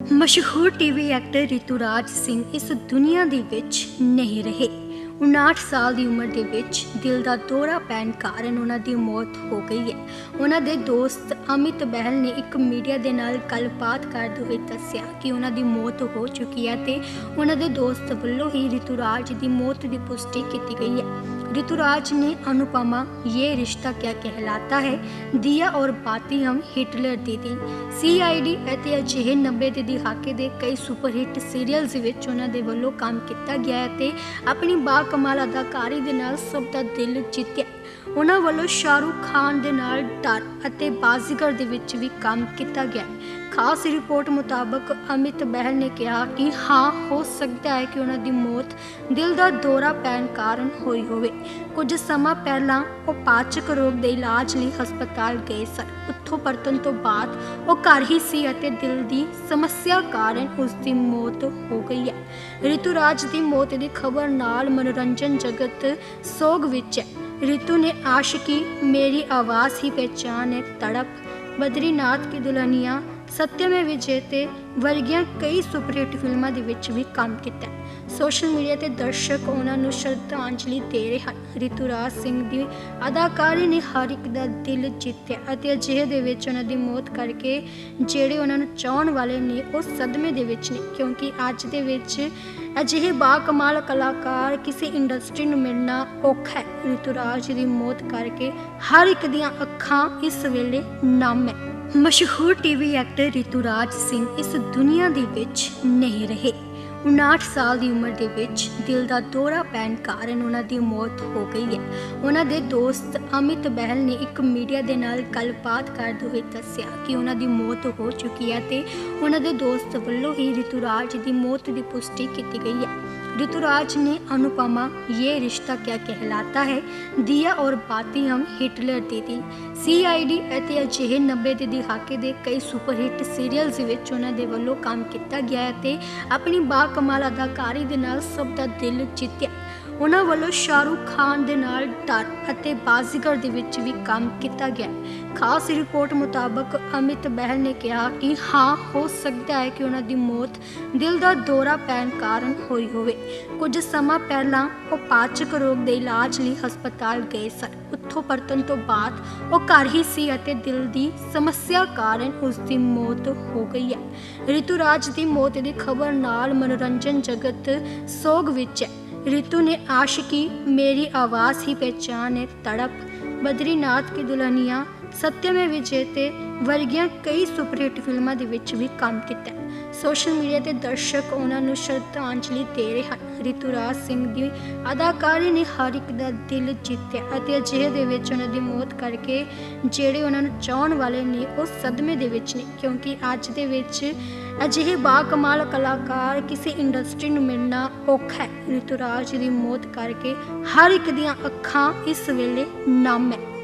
ਮਸ਼ਹੂਰ TV actor ਰਿਤੂਰਾਜ Singh ਇਸ ਦੁਨੀਆ ਦੇ ਵਿੱਚ ਨਹੀਂ ਰਹੇ। 59 ਸਾਲ ਦੀ ਉਮਰ ਦੇ ਵਿੱਚ ਦਿਲ ਦਾ ਦੌਰਾ ਪੈਣ ਕਾਰਨ ਉਹਨਾਂ ਦੀ ਮੌਤ ਹੋ ਗਈ ਹੈ। ਉਹਨਾਂ ਦੇ ਦੋਸਤ ਅਮਿਤ ਬਹਿਲ ਨੇ ਇੱਕ ਮੀਡੀਆ ਦੇ ਨਾਲ ਗੱਲਬਾਤ ਕਰਦੇ ਹੋਏ ਦੱਸਿਆ ਕਿ ਉਹਨਾਂ ਦੀ ਮੌਤ ਹੋ ਚੁੱਕੀ ਹੈ ਤੇ ਉਹਨਾਂ ਦੇ ਦੋਸਤ ਵੱਲੋਂ ਹੀ ਰਿਤੂਰਾਜ ਦੀ ਮੌਤ ਦੀ ਪੁਸ਼ਟੀ ਕੀਤੀ ਗਈ ਹੈ। ऋतुराज ने अनुपमा ये रिश्ता क्या कहलाता है दिया और बाती हम ਹਿਟਲਰ ਦੀਦੀ ਸੀਆਈਡੀ ਅਤੇ ਅਜਿਹੇ 90 ਦੇ ਦਹਾਕੇ ਦੇ ਕਈ ਸੁਪਰ ਹਿੱਟ ਸੀਰੀਅਲਸ ਵਿੱਚ ਉਹਨਾਂ ਦੇ ਵੱਲੋਂ ਕੰਮ ਕੀਤਾ ਗਿਆ ਹੈ ਤੇ ਆਪਣੀ ਬਾ ਕਮਾਲ ਅਦਾਕਾਰੀ ਦੇ ਨਾਲ ਸਭ ਦਾ ਦਿਲ ਜਿੱਤਿਆ ਉਹਨਾਂ ਵੱਲੋਂ ਸ਼ਾਹਰੁਖ ਖਾਨ ਦੇ ਨਾਲ ਡਰ ਅਤੇ ਬਾਜ਼ੀਗਰ ਦੇ ਵਿੱਚ ਵੀ ਕੰਮ ਕੀਤਾ ਗਿਆ ਹੈ। ਖਾਸ ਰਿਪੋਰਟ ਮੁਤਾਬਕ ਅਮਿਤ ਬਹਿਲ ਨੇ ਕਿਹਾ ਕਿ ਹਾਂ, ਹੋ ਸਕਦਾ ਹੈ ਕਿ ਉਹਨਾਂ ਦੀ ਮੌਤ ਦਿਲ ਦਾ ਦੌਰਾ ਪੈਣ ਕਾਰਨ ਹੋਈ ਹੋਵੇ। ਕੁਝ ਸਮਾਂ ਪਹਿਲਾਂ ਉਹ ਪਾਚਕ ਰੋਗ ਦੇ ਇਲਾਜ ਲਈ ਹਸਪਤਾਲ ਗਏ ਸਨ। ਉੱਥੋਂ ਪਰਤਣ ਤੋਂ ਬਾਅਦ ਉਹ ਘਰ ਹੀ ਸੀ ਅਤੇ ਦਿਲ ਦੀ ਸਮੱਸਿਆ ਕਾਰਨ ਉਸ ਦੀ ਮੌਤ ਹੋ ਗਈ ਹੈ। ਰਿਤੂਰਾਜ ਦੀ ਮੌਤ ਦੀ ਖਬਰ ਨਾਲ ਮਨੋਰੰਜਨ ਜਗਤ ਸੋਗ ਵਿੱਚ ਹੈ। ਰਿਤੂ ਨੇ ਆਸ਼ਕੀ, ਮੇਰੀ ਆਵਾਜ਼ ਹੀ ਪਹਿਚਾਨ ਹੈ, ਤੜਪ। ਬਦਰੀਨਾਥ ਕੀ ਦੁਲਹਨੀਆਂ ਸਤਿਅਮੇ ਵਿਜੇਤੇ ਵਰਗੀਆਂ ਕਈ ਸੁਪਰਹਿਟ ਫਿਲਮਾਂ ਦੇ ਵਿੱਚ ਵੀ ਕੰਮ ਕੀਤਾ ਸੋਸ਼ਲ ਮੀਡੀਆ ਤੇ ਦਰਸ਼ਕ ਉਹਨਾਂ ਨੂੰ ਸ਼ਰਧਾਂਜਲੀ ਦੇ ਰਹੇ ਹਨ। ਰਿਤੂਰਾਜ ਸਿੰਘ ਦੀ ਅਦਾਕਾਰੀ ਨੇ ਹਰ ਇੱਕ ਦਾ ਦਿਲ ਜਿੱਤਿਆ ਅਤੇ ਅਜਿਹੇ ਦੇ ਵਿੱਚ ਉਹਨਾਂ ਦੀ ਮੌਤ ਕਰਕੇ ਜਿਹੜੇ ਉਹਨਾਂ ਨੂੰ ਚਾਹਣ ਵਾਲੇ ਨੇ, ਉਹ ਸਦਮੇ ਦੇ ਵਿੱਚ ਨੇ। ਕਿਉਂਕਿ ਅੱਜ ਦੇ ਵਿੱਚ ਅਜਿਹੇ ਬਾ ਕਮਾਲ ਕਲਾਕਾਰ ਕਿਸੇ ਇੰਡਸਟਰੀ ਨੂੰ ਮਿਲਣਾ ਔਖਾ ਹੈ। ਰਿਤੂਰਾਜ ਦੀ ਮੌਤ ਕਰਕੇ ਹਰ ਇੱਕ ਦੀਆਂ ਅੱਖਾਂ ਇਸ ਵੇਲੇ ਨਮ ਹੈ। ਮਸ਼ਹੂਰ ਟੀਵੀ ਐਕਟਰ ਰਿਤੂਰਾਜ ਸਿੰਘ ਇਸ ਦੁਨੀਆ ਦੇ ਵਿੱਚ ਨਹੀਂ ਰਹੇ 59 ਸਾਲ ਦੀ ਉਮਰ ਦੇ ਵਿੱਚ ਦਿਲ ਦਾ ਦੌਰਾ ਪੈਣ ਕਾਰਨ ਉਹਨਾਂ ਦੀ ਮੌਤ ਹੋ ਗਈ ਹੈ ਉਹਨਾਂ ਦੇ ਦੋਸਤ ਅਮਿਤ ਬਹਿਲ ਨੇ ਇੱਕ ਮੀਡੀਆ ਦੇ ਨਾਲ ਗੱਲਬਾਤ ਕਰਦੇ ਹੋਏ ਦੱਸਿਆ ਕਿ ਉਹਨਾਂ ਦੀ ਮੌਤ ਹੋ ਚੁੱਕੀ ਹੈ ਤੇ ਉਹਨਾਂ ਦੇ ਦੋਸਤ ਵੱਲੋਂ ਹੀ ਰਿਤੂਰਾਜ ਦੀ ਮੌਤ ਦੀ ਪੁਸ਼ਟੀ ਕੀਤੀ ਗਈ ਹੈ ऋतुराज ने अनुपमा ये रिश्ता क्या कहलाता है दिया और बाती हम ਹਿਟਲਰ ਦੀਦੀ ਸੀਆਈਡੀ ਅਤੇ ਅਜਿਹੇ 90 ਦੇ ਦਹਾਕੇ ਦੇ ਕਈ ਸੁਪਰ ਹਿੱਟ ਸੀਰੀਅਲਸ ਵਿੱਚ ਉਹਨਾਂ ਦੇ ਵੱਲੋਂ ਕੰਮ ਕੀਤਾ ਗਿਆ ਹੈ ਤੇ ਆਪਣੀ ਬਾ ਕਮਾਲ ਅਦਾਕਾਰੀ ਦੇ ਨਾਲ ਸਭ ਦਾ ਦਿਲ ਜਿੱਤਿਆ। ਉਹਨਾਂ ਵੱਲੋਂ ਸ਼ਾਹਰੁਖ ਖਾਨ ਦੇ ਨਾਲ ਡਰ ਅਤੇ ਬਾਜ਼ੀਗਰ ਦੇ ਵਿੱਚ ਵੀ ਕੰਮ ਕੀਤਾ ਗਿਆ ਖਾਸ ਰਿਪੋਰਟ ਮੁਤਾਬਕ ਅਮਿਤ ਬਹਿਲ ਨੇ ਕਿਹਾ ਕਿ ਹਾਂ, ਹੋ ਸਕਦਾ ਹੈ ਕਿ ਉਹਨਾਂ ਦੀ ਮੌਤ ਦਿਲ ਦਾ ਦੌਰਾ ਪੈਣ ਕਾਰਨ ਹੋਈ ਹੋਵੇ। ਕੁਝ ਸਮਾਂ ਪਹਿਲਾਂ ਉਹ ਪਾਚਕ ਰੋਗ ਦੇ ਇਲਾਜ ਲਈ ਹਸਪਤਾਲ ਗਏ ਸਨ। ਉੱਥੋਂ ਪਰਤਣ ਤੋਂ ਬਾਅਦ ਉਹ ਘਰ ਹੀ ਸੀ ਅਤੇ ਦਿਲ ਦੀ ਸਮੱਸਿਆ ਕਾਰਨ ਉਸ ਦੀ ਮੌਤ ਹੋ ਗਈ ਹੈ। ਰਿਤੂ ਰਾਜ ਦੀ ਮੌਤ ਦੀ ਖਬਰ ਨਾਲ ਮਨੋਰੰਜਨ ਜਗਤ ਸੋਗ ਵਿੱਚ ਹੈ। रितु ने आशिकी मेरी आवाज़ ही पहचान है तड़प ਬਦਰੀਨਾਥ ਕੀ ਦੁਲਹਨੀਆਂ ਸਤਿਅਮੇ ਵਿਜੇਤੇ ਵਰਗੀਆਂ ਕਈ ਸੁਪਰਹਿੱਟ ਫਿਲਮਾਂ ਦੇ ਵਿੱਚ ਵੀ ਕੰਮ ਕੀਤਾ ਹੈ ਸੋਸ਼ਲ ਮੀਡੀਆ ਤੇ ਦਰਸ਼ਕ ਉਹਨਾਂ ਨੂੰ ਸ਼ਰਧਾਂਜਲੀ ਦੇ ਰਹੇ ਹਨ। ਰਿਤੂਰਾਜ ਸਿੰਘ ਦੀ ਅਦਾਕਾਰੀ ਨੇ ਹਰ ਇੱਕ ਦਾ ਦਿਲ ਜਿੱਤਿਆ ਅਤੇ ਅਜਿਹੇ ਦੇ ਵਿੱਚ ਉਹਨਾਂ ਦੀ ਮੌਤ ਕਰਕੇ ਜਿਹੜੇ ਉਹਨਾਂ ਨੂੰ ਚਾਹਣ ਵਾਲੇ ਨੇ, ਉਹ ਸਦਮੇ ਦੇ ਵਿੱਚ ਨੇ। ਕਿਉਂਕਿ ਅੱਜ ਦੇ ਵਿੱਚ ਅਜਿਹੇ ਬਾ ਕਮਾਲ ਕਲਾਕਾਰ ਕਿਸੇ ਇੰਡਸਟਰੀ ਨੂੰ ਮਿਲਣਾ ਔਖਾ ਹੈ। ਰਿਤੂਰਾਜ ਦੀ ਮੌਤ ਕਰਕੇ ਹਰ ਇੱਕ ਦੀਆਂ ਅੱਖਾਂ ਇਸ ਵੇਲੇ ਨਮ ਹੈ।